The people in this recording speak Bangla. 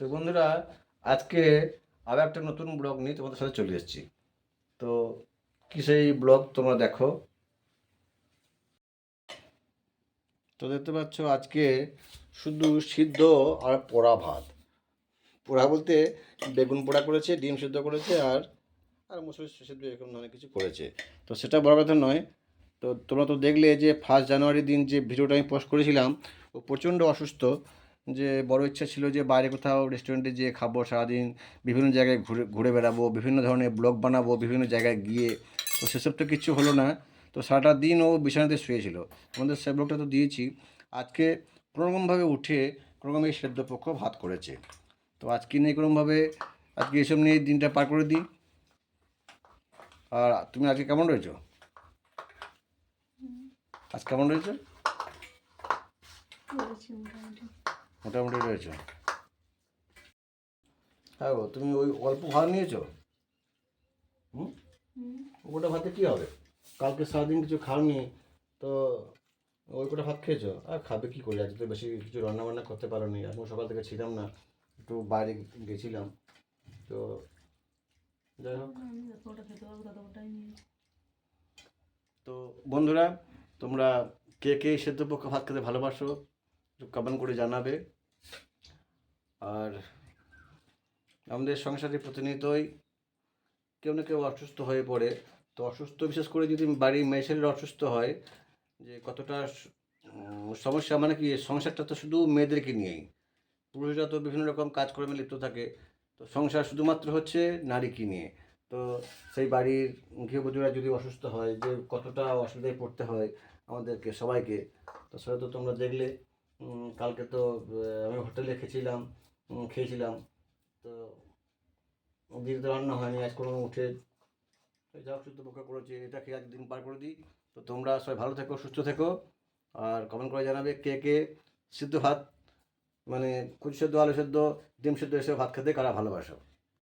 তো বন্ধুরা, আজকে আবার একটা নতুন ব্লগ নিয়ে তোমাদের সাথে চলে এসেছি। তো কি সেই ব্লগ তোমরা দেখো? তো দেখতে পাচ্ছ আজকে শুধু সিদ্ধ আর পোড়া ভাত। পোড়া বলতে বেগুন পোড়া করেছে, ডিম সিদ্ধ করেছে আর আর মুসুরি সিদ্ধ এরকম অনেক কিছু করেছে। তো সেটা বড় কথা নয়। তো তোমরা তো দেখলে যে ফার্স্ট জানুয়ারি দিন যে ভিডিওটা আমি পোস্ট করেছিলাম, ও প্রচণ্ড অসুস্থ। যে বড় ইচ্ছা ছিল যে বাইরে কোথাও রেস্টুরেন্টে যেয়ে খাব, সারাদিন বিভিন্ন জায়গায় ঘুরে ঘুরে বেড়াবো, বিভিন্ন ধরনের ব্লগ বানাবো, বিভিন্ন জায়গায় গিয়ে। তো সেসব তো কিছু হলো না। তো সারাটা দিন ও বিছানাতে শুয়েছিল। আমাদের সে ব্লগটা তো দিয়েছি। আজকে কোনোরকমভাবে উঠে কোনোরকম এই সেদ্ধ পক্ষ ভাত করেছে। তো আজকে নিয়ে কোনোরকমভাবে আজকে এসব নিয়ে দিনটা পার করে দিই। আর তুমি আজকে কেমন রয়েছো? আজ কেমন রয়েছে? মোটামুটি রয়েছে। হ্যাঁ গো তুমি ওই অল্প ভাত নিয়েছো? হুম? ওটা ভাতে কী হবে? কালকে সারাদিন কিছু খাওনি তো ওই কটা ভাত খেয়েছো? আর খাবে কী করে? আজকে তো বেশি কিছু রান্না বান্না করতে পারো নি এখন সকাল থেকে ছিলাম না একটু বাইরে গেছিলাম তো যাই হোক। তো বন্ধুরা তোমরা কে কে সেদ্ধ পক্ষ ভাত খেতে ভালোবাসো? কমেন্ট করে জানাবে। আর আমাদের সংসারে প্রতিনিয়তই কেউ না কেউ অসুস্থ হয়ে পড়ে। তো অসুস্থ বিশেষ করে যদি বাড়ির মেয়ে ছেলেরা অসুস্থ হয়, যে কতটা সমস্যা মানে কি, সংসারটা তো শুধু মেয়েদেরকে নিয়েই। পুরুষরা তো বিভিন্ন রকম কাজকর্মে লিপ্ত থাকে। তো সংসার শুধুমাত্র হচ্ছে নারীকে নিয়ে। তো সেই বাড়ির গৃহবধূরা যদি অসুস্থ হয়, যে কতটা অসুবিধায় পড়তে হয় আমাদেরকে, সবাইকে, তো সেটা তো তোমরা দেখলে। কালকে তো আমি হোটেলে খেয়েছিলাম খেয়েছিলাম। তো দিদিতে রান্না হয়নি, আজ কোনো উঠে যা সুস্থ পক্ষা করেছি। এটা খেয়ে একদিন পার করে দিই। তো তোমরা সবাই ভালো থেকো, সুস্থ থেকো। আর কমেন্ট করে জানাবে কে কে সিদ্ধ ভাত মানে কুচি সেদ্ধ, আলু সেদ্ধ, ডিম সেদ্ধ, এসব ভাত খেতে কারা ভালোবাসো।